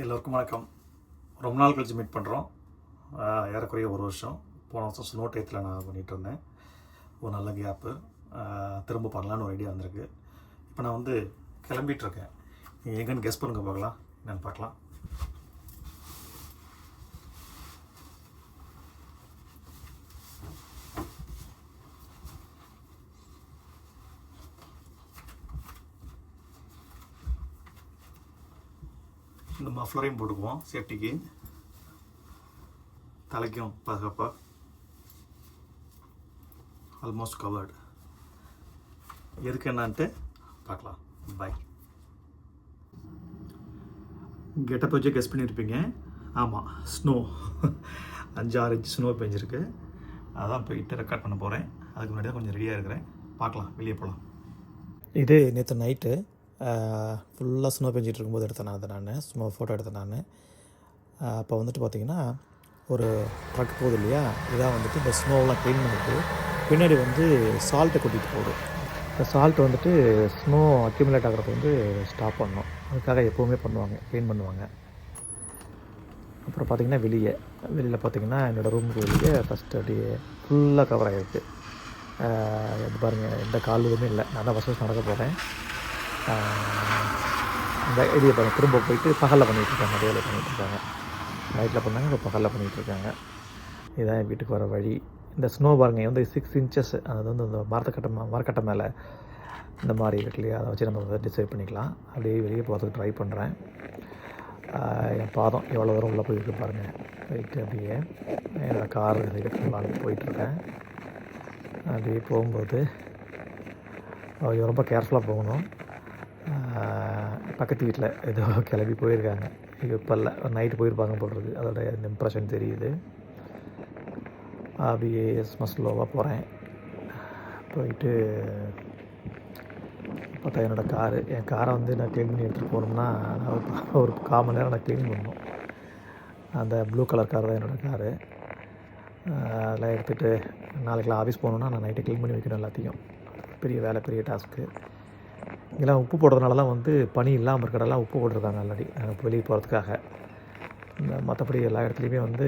எல்லோருக்கும் வணக்கம். ரொம்ப நாள் கழிச்சு மீட் பண்ணுறோம் ஏறக்குறைய ஒரு வருஷம். போன வருஷம் ஸ்னோ டயத்தில் நான் பண்ணிகிட்டு இருந்தேன். ஒரு நல்ல கேப்பு திரும்ப பண்ணலான்னு ஒரு ஐடியா வந்திருக்கு. இப்போ நான் வந்து கிளம்பிகிட்ருக்கேன் நீங்கள் எங்கேன்னு கெஸ் பண்ணுங்க பார்க்கலாம். என்னென்னு பார்க்கலாம். இந்த மஃப்ளரையும் போட்டுக்குவோம். சேஃப்டிக்கு தலைக்கும் பாதுகாப்பாக ஆல்மோஸ்ட் கவர்டு எதுக்கு என்னான்ட்டு? பார்க்கலாம். பாய் கெட்டப் வச்சு கெஸ் பண்ணியிருப்பீங்க ஆமாம் ஸ்னோ அஞ்சாறு இன்ச் ஸ்னோ பெஞ்சிருக்கு. அதான் போயிட்டு ரெக்கார்ட் பண்ண போகிறேன் அதுக்கு முன்னாடி தான் கொஞ்சம் ரெடியாக இருக்கிறேன். பார்க்கலாம் வெளியே போகலாம் இது நேற்று நைட்டு ஃபுல்லாக ஸ்னோ பெஞ்சிட்டு இருக்கும்போது எடுத்தேன் நான் அதை நான். சும்மா ஃபோட்டோ எடுத்தேன் நான். அப்போ வந்துட்டு பார்த்தீங்கன்னா ஒரு ட்ரக் போகுது இல்லையா? இதான் வந்துட்டு இந்த ஸ்னோவெலாம் க்ளீன் பண்ணிட்டு பின்னாடி வந்து சால்ட்டை கொட்டிகிட்டு போடும் இந்த சால்ட் வந்துட்டு ஸ்னோ அக்யூமுலேட் ஆகிறப்ப வந்து ஸ்டாப் பண்ணணும் அதுக்காக எப்போவுமே பண்ணுவாங்க க்ளீன் பண்ணுவாங்க. அப்புறம் பார்த்திங்கன்னா வெளியே. வெளியில் பார்த்தீங்கன்னா என்னோடய ரூமுக்கு வெளியே ஃபஸ்ட்டு அப்படியே ஃபுல்லாக கவர் ஆகிருக்கு. இது பாருங்கள் எந்த கால் எதுவுமே இல்லை. நான் தான் ஃபஸ்ட் நடக்க போகிறேன் இந்த ஐடியா பண்ண திரும்ப போயிட்டு பகலில் பண்ணிகிட்டு இருக்காங்க வேலை பண்ணிகிட்டு இருக்காங்க. நைட்டில் பண்ணாங்க இப்போ பகலில் பண்ணிகிட்டு இருக்காங்க. இதுதான் என் வீட்டுக்கு வர வழி. இந்த ஸ்னோ பாருங்க வந்து சிக்ஸ் இன்ச்சஸ் அது வந்து இந்த மரத்துக்கட்டை மரக்கட்டை மேலே இந்த மாதிரி இருக்கு இல்லையா? அதை வச்சு நம்ம டிசைட் பண்ணிக்கலாம். அப்படியே வெளியே போகிறதுக்கு ட்ரை பண்ணுறேன் என் பாதம் எவ்வளோ தூரம் உள்ளே போயிருக்கு பாருங்கள் போயிட்டு அப்படியே. என்னோடய கார் எடுக்கலான்னு போயிட்டுருக்கேன் அப்படியே போகும்போது ரொம்ப கேர்ஃபுல்லாக போகணும். பக்கத்து வீட்டில் ஏதோ கிளம்பி போயிருக்காங்க. இது இப்போ இல்லை நைட்டு போயிருப்பாங்க போடுறது அதோட இம்ப்ரெஷன் தெரியுது. அப்படியே சும்மா ஸ்லோவாக போகிறேன் போயிட்டு பார்த்தா என்னோடய காரு என் காரை வந்து நான் க்ளீன் பண்ணி எடுத்துகிட்டு போகணும்னா ஒரு- ஒரு கால் மணி நேரம் நான் க்ளீன் பண்ணணும். அந்த ப்ளூ கலர் கார் தான் என்னோடய காரு அதெல்லாம் எடுத்துகிட்டு நாளைக்கெல்லாம் ஆஃபீஸ் போகணுன்னா நான் நைட்டு க்ளீன் பண்ணி வைக்கணும் எல்லாத்தையும். பெரிய வேலை பெரிய டாஸ்க்கு இங்கெல்லாம் உப்பு போடுறதுனால தான் வந்து பனி இல்லாமல் இருக்கிறதெல்லாம் உப்பு போட்டிருக்காங்க ஆல்ரெடி வெளியே போகிறதுக்காக இந்த மற்றபடி எல்லா இடத்துலையுமே வந்து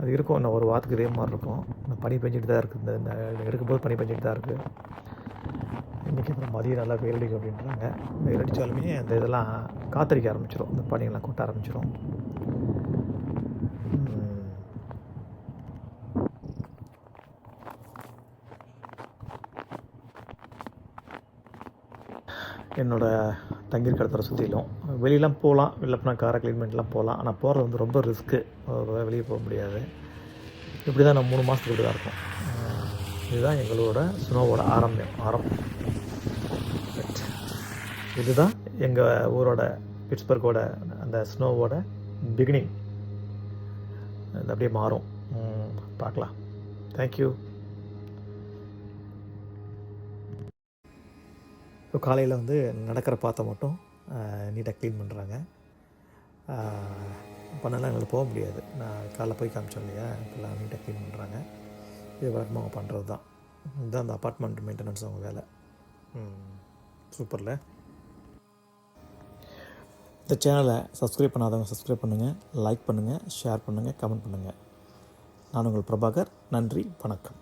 அது இருக்கும். இன்னும் ஒரு வாரத்துக்கு இதே மாதிரி இருக்கும். இந்த பனி பெஞ்சிட்டு தான் இருக்குது இந்த இருக்கும்போது பனி பெஞ்சிட்டு தான் இருக்குது இன்றைக்கி அப்புறம் மதியம் நல்லா வெயில் அடிக்கும் அப்படின்றாங்க. வெயில் அடித்தாலுமே அந்த இதெல்லாம் காத்தடிக்க ஆரம்பிச்சிடும் இந்த பனியெல்லாம் கொட்ட ஆரம்பிச்சிடும் என்னோடய தங்கியிருக்க இடத்துல சுற்றிலும் வெளியெலாம் போகலாம். வெளில போனால் காரை க்ளீன் பண்ணிட்டுலாம் போகலாம். ஆனால் போகிறது வந்து ரொம்ப ரிஸ்க்கு வெளியே போக முடியாது. இப்படி தான் நான் மூணு மாதத்துக்கு இப்படி தான் இருக்கும் இதுதான் எங்களோட ஸ்னோவோட ஆரம்பம். ஆரம்பம் இதுதான் எங்கள் ஊரோட பிட்ஸ்பர்கோட அந்த ஸ்னோவோட பிகினிங் அது அப்படியே மாறும். பார்க்கலாம். தேங்க்யூ இப்போ காலையில் வந்து நடக்கிற பாத்தை மட்டும் நீட்டாக க்ளீன் பண்ணுறாங்க பண்ணலாம் எங்களுக்கு போக முடியாது. நான் காலைல போய் காமிச்சோம் இல்லையா? இப்போல்லாம் நீட்டாக க்ளீன் பண்ணுறாங்க இது வழக்கமாக அவங்க பண்ணுறது தான் இதுதான் அந்த அப்பார்ட்மெண்ட் மெயின்டெனன்ஸ் அவங்க வேலை. சூப்பரில் இந்த சேனலை சப்ஸ்கிரைப் பண்ணாதவங்க சப்ஸ்கிரைப் பண்ணுங்கள் லைக் பண்ணுங்கள் ஷேர் பண்ணுங்கள் கமெண்ட் பண்ணுங்கள் நான் உங்கள் பிரபாகர். நன்றி வணக்கம்.